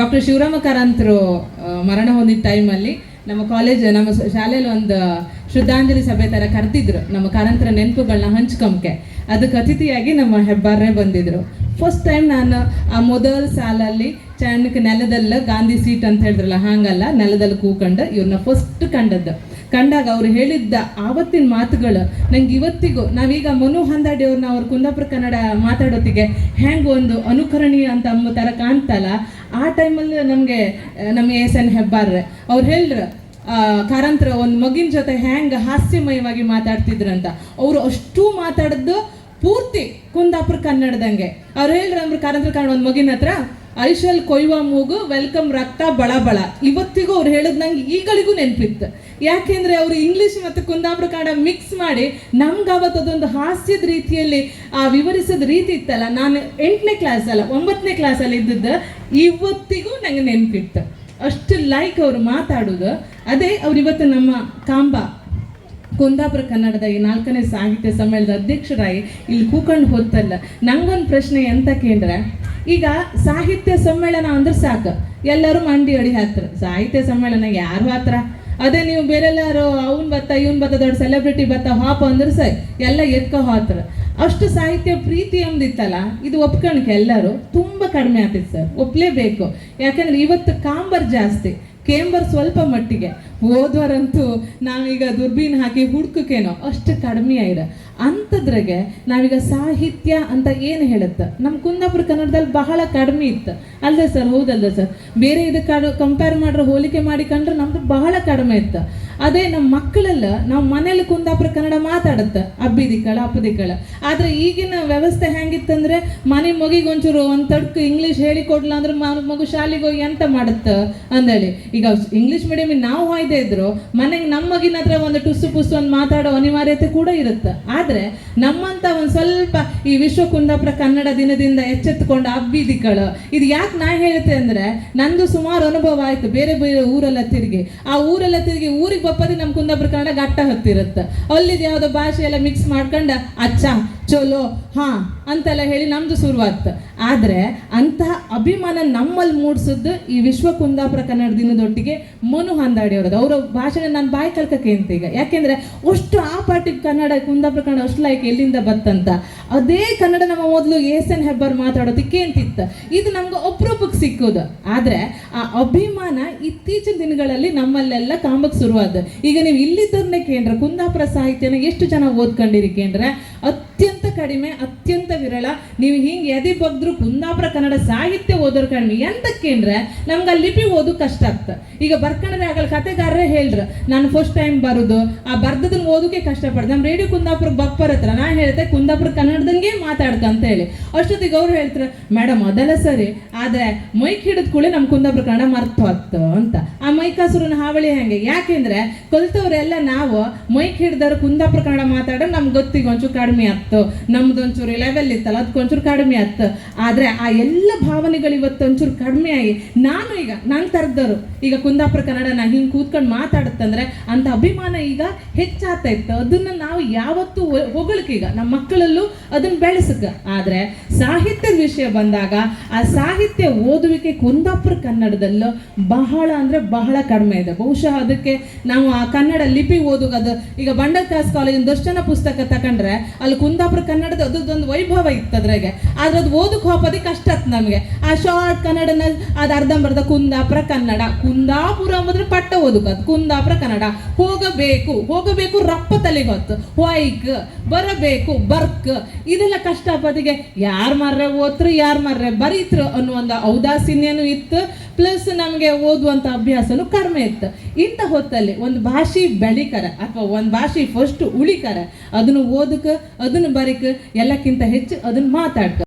Doctor Shivarama ಕಾರಂತರು ಮರಣ ಹೊಂದಿದ ಟೈಮಲ್ಲಿ ನಮ್ಮ ಕಾಲೇಜ್ ನಮ್ಮ ಶಾಲೆಯಲ್ಲಿ ಒಂದು ಶ್ರದ್ಧಾಂಜಲಿ ಸಭೆ ಥರ ಕರೆದಿದ್ರು. ನಮ್ಮ ಕಾರಂತರ ನೆನಪುಗಳನ್ನ ಹಂಚ್ಕೊಂಬಕ್ಕೆ ಅದಕ್ಕೆ ಅತಿಥಿಯಾಗಿ ನಮ್ಮ ಹೆಬ್ಬಾರ್ರೆ ಬಂದಿದ್ರು. ಫಸ್ಟ್ ಟೈಮ್ ನಾನು ಆ ಮೊದಲ ಸಾಲಲ್ಲಿ ಚಣ್ಣಕ್ಕೆ ನೆಲದಲ್ಲ ಗಾಂಧಿ ಸೀಟ್ ಅಂತ ಹೇಳಿದ್ರಲ್ಲ, ಹಾಗಲ್ಲ, ನೆಲದಲ್ಲಿ ಕೂಕೊಂಡು ಇವ್ರನ್ನ ಫಸ್ಟ್ ಕಂಡದ್ದು. ಕಂಡಾಗ ಅವ್ರು ಹೇಳಿದ್ದ ಆವತ್ತಿನ ಮಾತುಗಳು, ನಂಗೆ ಇವತ್ತಿಗೂ, ನಾವೀಗ ಮನು ಹಂದಾಡಿ ಅವ್ರನ್ನ ಅವ್ರ ಕುಂದಾಪುರ ಕನ್ನಡ ಮಾತಾಡೋತ್ತಿಗೆ ಹೆಂಗೆ ಒಂದು ಅನುಕರಣೀಯ ಅಂತ ಅಂಬೋ ಥರ ಕಾಣ್ತಲ್ಲ, ಆ ಟೈಮಲ್ಲಿ ನಮಗೆ ನಮ್ಮ ಎಸ್ ಎನ್ ಹೆಬ್ಬಾರ್ರೆ, ಅವ್ರು ಹೇಳ್ರು ಕಾರಂತರ ಒಂದು ಮಗಿನ ಜೊತೆ ಹೆಂಗೆ ಹಾಸ್ಯಮಯವಾಗಿ ಮಾತಾಡ್ತಿದ್ರಂತ. ಅವರು ಅಷ್ಟು ಮಾತಾಡಿದ್ದು ಪೂರ್ತಿ ಕುಂದಾಪುರ ಕನ್ನಡದಂಗೆ. ಅವ್ರು ಹೇಳ್ರು ಅಂದ್ರೆ ಕಾರಂತರ ಕನ್ನಡ ಒಂದು ಮಗಿನ ಹತ್ರ ಐಶಲ್ ಕೊಯ್ವ ಮೂಗು, ವೆಲ್ಕಮ್ ರಕ್ತ ಬಳ ಬಳ. ಇವತ್ತಿಗೂ ಅವ್ರು ಹೇಳಿದ್ ನಂಗೆ ಈಗಳಿಗೂ ನೆನಪಿತ್ತು. ಯಾಕೆಂದ್ರೆ ಅವರು ಇಂಗ್ಲಿಷ್ ಮತ್ತು ಕುಂದಾಪುರ ಕನ್ನಡ ಮಿಕ್ಸ್ ಮಾಡಿ ನಮ್ಗೆ ಅವತ್ತು ಅದೊಂದು ಹಾಸ್ಯದ ರೀತಿಯಲ್ಲಿ, ಆ, ವಿವರಿಸಿದ ರೀತಿ ಇತ್ತಲ್ಲ. ನಾನು ಎಂಟನೇ ಕ್ಲಾಸ್ ಅಲ್ಲ, ಒಂಬತ್ತನೇ ಕ್ಲಾಸಲ್ಲಿ ಇದ್ದದ್ದು, ಇವತ್ತಿಗೂ ನಂಗೆ ನೆನಪಿತ್ತು. ಅಷ್ಟು ಲೈಕ್ ಅವರು ಮಾತಾಡೋದು. ಅದೇ ಅವ್ರು ಇವತ್ತು ನಮ್ಮ ಕಾಂಬ, ಕುಂದಾಪುರ ಕನ್ನಡದ ಈ ನಾಲ್ಕನೇ ಸಾಹಿತ್ಯ ಸಮ್ಮೇಳನದ ಅಧ್ಯಕ್ಷರಾಗಿ ಇಲ್ಲಿ ಕೂಕೊಂಡು ಹೋಗ್ತಲ್ಲ ನಂಗೊಂದು ಪ್ರಶ್ನೆ ಎಂತ ಕೇಂದ್ರ ಈಗ ಸಾಹಿತ್ಯ ಸಮ್ಮೇಳನ ಅಂದ್ರೆ ಸಾಕು. ಎಲ್ಲರೂ ಮಂಡಿ ಅಡಿ ಹಾಕ್ತಾರೆ. ಸಾಹಿತ್ಯ ಸಮ್ಮೇಳನ ಯಾರು ಹತ್ರ ಅದೇ ನೀವು ಬೇರೆಲ್ಲಾರು ಅವನ್ ಬತ್ತ ಇವನ್ ಬತ್ತ ದೊಡ್ಡ ಸೆಲೆಬ್ರಿಟಿ ಬತ್ತ ಹಾಪ ಅಂದ್ರೆ ಸರಿ, ಎಲ್ಲ ಎತ್ಕೊ ಹಾತ್ರ ಅಷ್ಟು ಸಾಹಿತ್ಯ ಪ್ರೀತಿ ಒಂದಿತ್ತಲ್ಲ ಇದು ಒಪ್ಕೊಳಕ್ಕೆ ಎಲ್ಲರೂ ತುಂಬಾ ಕಡಿಮೆ ಆಗ್ತಿತ್ತು ಸರ್. ಒಪ್ಲೇಬೇಕು. ಯಾಕಂದ್ರೆ ಇವತ್ತು ಕಾಂಬರ್ ಜಾಸ್ತಿ, ಕೇಂಬರ್ ಸ್ವಲ್ಪ ಮಟ್ಟಿಗೆ. ಹೋದ್ವರಂತೂ ನಾವೀಗ ದುರ್ಬೀನ್ ಹಾಕಿ ಹುಡ್ಕಕ್ಕೇನೋ ಅಷ್ಟು ಕಡಿಮೆ ಆಯ್ರ ಅಂಥದ್ರಾಗೆ ನಾವೀಗ ಸಾಹಿತ್ಯ ಅಂತ ಏನು ಹೇಳುತ್ತೆ? ನಮ್ಮ ಕುಂದಾಪುರ ಕನ್ನಡದಲ್ಲಿ ಬಹಳ ಕಡಿಮೆ ಇತ್ತು. ಅಲ್ಲದೆ ಸರ್ ಹೌದಲ್ಲ ಸರ್? ಬೇರೆ ಇದಕ್ಕೆ ಕಂಪೇರ್ ಮಾಡ್ರೆ ಹೋಲಿಕೆ ಮಾಡಿಕೊಂಡ್ರೆ ನಮ್ದು ಬಹಳ ಕಡಿಮೆ ಇತ್ತು. ಅದೇ ನಮ್ಮ ಮಕ್ಕಳೆಲ್ಲ, ನಾವು ಮನೇಲಿ ಕುಂದಾಪುರ ಕನ್ನಡ ಮಾತಾಡುತ್ತೆ ಅಬ್ಬಿದಿಕ್ಕಳ ಅಪ್ಪದಿಕ್ಕಳ ಆದರೆ ಈಗಿನ ವ್ಯವಸ್ಥೆ ಹೆಂಗಿತ್ತಂದ್ರೆ ಮನೆ ಮಗಿಗೆ ಒಂಚೂರು ಒಂದು ತಡ್ಕು ಇಂಗ್ಲೀಷ್ ಹೇಳಿಕೊಡ್ಲ ಅಂದ್ರೆ ಮಗು ಶಾಲೆಗೆ ಹೋಗಿ ಎಂತ ಮಾಡುತ್ತೆ ಅಂದೇಳಿ. ಈಗ ಇಂಗ್ಲೀಷ್ ಮೀಡಿಯಮ್ ನಾವು ಹಾಯ್ದೆ ಇದ್ರು, ಮನೆಗೆ ನಮ್ಮ ಮಗಿನ ಹತ್ರ ಒಂದು ಟುಸ್ಸು ಪುಸ್ಸು ಒಂದು ಮಾತಾಡೋ ಅನಿವಾರ್ಯತೆ ಕೂಡ ಇರುತ್ತೆ. ಆದ್ರೆ ನಮ್ಮಂತ ಒಂದು ಸ್ವಲ್ಪ ಈ ವಿಶ್ವ ಕುಂದಾಪುರ ಕನ್ನಡ ದಿನದಿಂದ ಎಚ್ಚೆತ್ಕೊಂಡ ಅಬ್ಬಿದಿಕ್ಕಳು ಇದು ಯಾಕೆ ನಾ ಹೇಳ್ತೆ ಅಂದ್ರೆ ನಂದು ಸುಮಾರು ಅನುಭವ ಆಯ್ತು ಬೇರೆ ಬೇರೆ ಊರೆಲ್ಲ ತಿರುಗಿ. ಆ ಊರೆಲ್ಲ ತಿರುಗಿ ಊರಿಗೆ ಬಪ್ಪದಿ ನಮ್ಮ ಕುಂದಾಪುರ ಕನ್ನಡ ಗಟ್ಟ ಹತ್ತಿರುತ್ತೆ. ಅಲ್ಲಿದ್ದು ಯಾವುದೋ ಭಾಷೆ ಎಲ್ಲ ಮಿಕ್ಸ್ ಮಾಡ್ಕೊಂಡ ಅಚ್ಚ. ಚಲೋ, ಹಾ, ಅಂತೆಲ್ಲ ಹೇಳಿ ನಮ್ದು ಶುರುವಾತ್ ಆದ್ರೆ ಅಂತಹ ಅಭಿಮಾನ ನಮ್ಮಲ್ಲಿ ಮೂಡಿಸಿದ್ದು ಈ ವಿಶ್ವ ಕುಂದಾಪುರ ಕನ್ನಡ ದಿನದೊಟ್ಟಿಗೆ ಮನು ಹಂದಾಡಿ ಅವರದ್ದು ಅವರ ಭಾಷಣ ನಾನು ಬಾಯಿ ಕಲ್ಕಕ್ಕೆ ಅಂತ ಈಗ. ಯಾಕೆಂದ್ರೆ ಅಷ್ಟು ಆ ಪಾಟಿ ಕನ್ನಡ, ಕುಂದಾಪುರ ಕನ್ನಡ ಅಷ್ಟು ಲೈಕ್ ಎಲ್ಲಿಂದ ಬತ್ತಂತ ಅದೇ ಕನ್ನಡ ನಮ್ಮ ಮೊದಲು ಎಸ್ ಎನ್ ಹೆಬ್ಬಾರ್ ಮಾತಾಡೋದಕ್ಕೆ ಅಂತಿತ್ತು ಇದು ನಮ್ಗೆ ಅಪರೂಪಕ್ಕೆ ಸಿಕ್ಕೋದು. ಆದ್ರೆ ಆ ಅಭಿಮಾನ ಇತ್ತೀಚಿನ ದಿನಗಳಲ್ಲಿ ನಮ್ಮಲ್ಲೆಲ್ಲ ಕಾಂಬಕ್ಕೆ ಶುರುವಾದ. ಈಗ ನೀವು ಇಲ್ಲಿದ್ದರನ್ನೇ ಕೇಂದ್ರ, ಕುಂದಾಪುರ ಸಾಹಿತ್ಯನ ಎಷ್ಟು ಜನ ಓದ್ಕೊಂಡಿರಿ ಕೇಂದ್ರ? ಅತ್ಯಂತ ಕಡಿಮೆ, ಅತ್ಯಂತ ವಿರಳ. ನೀವು ಹಿಂಗೆ ಎದೆ ಬಗ್ದ್ರು ಕುಂದಾಪುರ ಕನ್ನಡ ಸಾಹಿತ್ಯ ಓದೋರು ಕಡಿಮೆ ಎಂತಕ್ಕೇನ್ರೆ ನಮ್ಗೆ ಲಿಪಿ ಓದು ಕಷ್ಟ ಆಗ್ತ ಈಗ ಬರ್ಕಂಡ್ರೆ ಆಗಲ್ಲ ಕತೆಗಾರರೇ ಹೇಳ್ರ, ನಾನು ಫಸ್ಟ್ ಟೈಮ್ ಬರುದು, ಆ ಬರ್ದದನ್ನ ಓದೋಕೆ ಕಷ್ಟಪಡ್ದೆ ನಮ್ಮ ರೇಡಿಯೋ ಕುಂದಾಪುರ ಬಪ್ಪರ್ ಹತ್ರ ನಾನು ಹೇಳ್ತೆ ಕುಂದಾಪುರ ಕನ್ನಡದಂಗೆ ಮಾತಾಡ್ಕ ಅಂತ ಹೇಳಿ. ಅಷ್ಟೊತ್ತಿಗೆ ಅವ್ರು ಹೇಳ್ತಾರೆ ಮೇಡಮ್ ಅದೆಲ್ಲ ಸರಿ, ಆದ್ರೆ ಮೈಕ್ ಹಿಡಿದ ಕೂಡಲೇ ನಮ್ಮ ಕುಂದಾಪುರ ಕನ್ನಡ ಮರ್ತು ಅಂತ. ಆ ಮೈಕಾಸುರನ ಹಾವಳಿ ಹೆಂಗೆ? ಯಾಕೆಂದ್ರೆ ಕಲ್ತವ್ರೆಲ್ಲ ನಾವು ಮೈಕ್ ಹಿಡ್ದವ್ರು ಕುಂದಾಪುರ ಕನ್ನಡ ಮಾತಾಡೋ ನಮ್ಗೆ ಗೊತ್ತಿಗೆ ಒಂಚೂರು ಕಡಿಮೆ ಆಯ್ತು ನಮ್ದು ಒಂಚೂರು ಲೆವೆಲ್ ಇತ್ತಲ್ಲ, ಅದಕ್ಕೊಂಚೂರು ಕಡಿಮೆ ಆಯ್ತು. ಆದ್ರೆ ಆ ಎಲ್ಲ ಭಾವನೆಗಳು ಇವತ್ತು ಒಂಚೂರು ಕಡಿಮೆ ಆಗಿ, ನಾನು ಈಗ, ನಾನು ಥರದ್ದವರು ಈಗ ಕುಂದಾಪುರ ಕನ್ನಡನ ಹಿಂಗೆ ಕೂತ್ಕೊಂಡು ಮಾತಾಡುತ್ತಂದ್ರೆ, ಅಂತ ಅಭಿಮಾನ ಈಗ ಹೆಚ್ಚಾಗ್ತಾ ಇತ್ತು. ಅದನ್ನ ನಾವು ಯಾವತ್ತೂ ಹೊಗಳಕ್ಕೆ ಈಗ ನಮ್ಮ ಮಕ್ಕಳಲ್ಲೂ ಅದನ್ನ ಬೆಳೆಸಕ ಆದರೆ ಸಾಹಿತ್ಯದ ವಿಷಯ ಬಂದಾಗ ಆ ಸಾಹಿತ್ಯ ಓದುವಿಕೆ ಕುಂದಾಪುರ ಕನ್ನಡದಲ್ಲೂ ಬಹಳ ಅಂದ್ರೆ ಬಹಳ ಕಡಿಮೆ ಇದೆ. ಬಹುಶಃ ಅದಕ್ಕೆ ನಾವು ಆ ಕನ್ನಡ ಲಿಪಿ ಓದುಗದು ಈಗ ಬಂಡಕಾಸ್ ಕಾಲೇಜಿನ ದರ್ಶನ ಪುಸ್ತಕ ತಗೊಂಡ್ರೆ ಅಲ್ಲಿ ಕುಂದಾಪುರ ಕನ್ನಡದ ಅದೊಂದು ವೈಭವ ಇತ್ತು ಅದ್ರಾಗೆ. ಆದ್ರೆ ಅದು ಓದಕ್ಕೆ ಹೋಗೋದೇ ಕಷ್ಟ ಆಯ್ತು ನಮಗೆ. ಆ ಶಾರ್ಟ್ ಕನ್ನಡನ ಅದು ಅರ್ಧಂಬರ್ಧ ಕುಂದಾಪುರ ಕನ್ನಡ. ಕುಂದಾಪುರ ಅಂಬುದ್ರೆ ಪಟ್ಟ ಓದುಕ. ಅದು ಕುಂದಾಪುರ ಕನ್ನಡ. ಹೋಗಬೇಕು. ಹೋಗಬೇಕು ರಪ್ಪ ತಲೆಗೆ ಹೊತ್ತು. ಹೊಯ್ಕ್ ಬರಬೇಕು ಬರ್ಕ್ ಇದೆಲ್ಲ ಕಷ್ಟಪತಿಗೆ ಯಾರು ಮಾರ್ರೆ ಓದ್ರು ಯಾರು ಮಾರ್ರೆ ಬರೀತ್ರು ಅನ್ನೋ ಒಂದು ಔದಾಸೀನ್ಯನೂ ಇತ್ತು. ಪ್ಲಸ್ ನಮಗೆ ಓದುವಂಥ ಅಭ್ಯಾಸನೂ ಕಡಿಮೆ ಇತ್ತು. ಇಂಥ ಹೊತ್ತಲ್ಲಿ ಒಂದು ಭಾಷೆ ಬೆಳಿಕರ ಅಥವಾ ಒಂದು ಭಾಷೆ ಫಸ್ಟ್ ಉಳಿಕರ, ಅದನ್ನು ಓದಕ್ಕೆ ಅದನ್ನು ಬರಿಕ, ಎಲ್ಲಕ್ಕಿಂತ ಹೆಚ್ಚು ಅದನ್ನು ಮಾತಾಡ್ಕ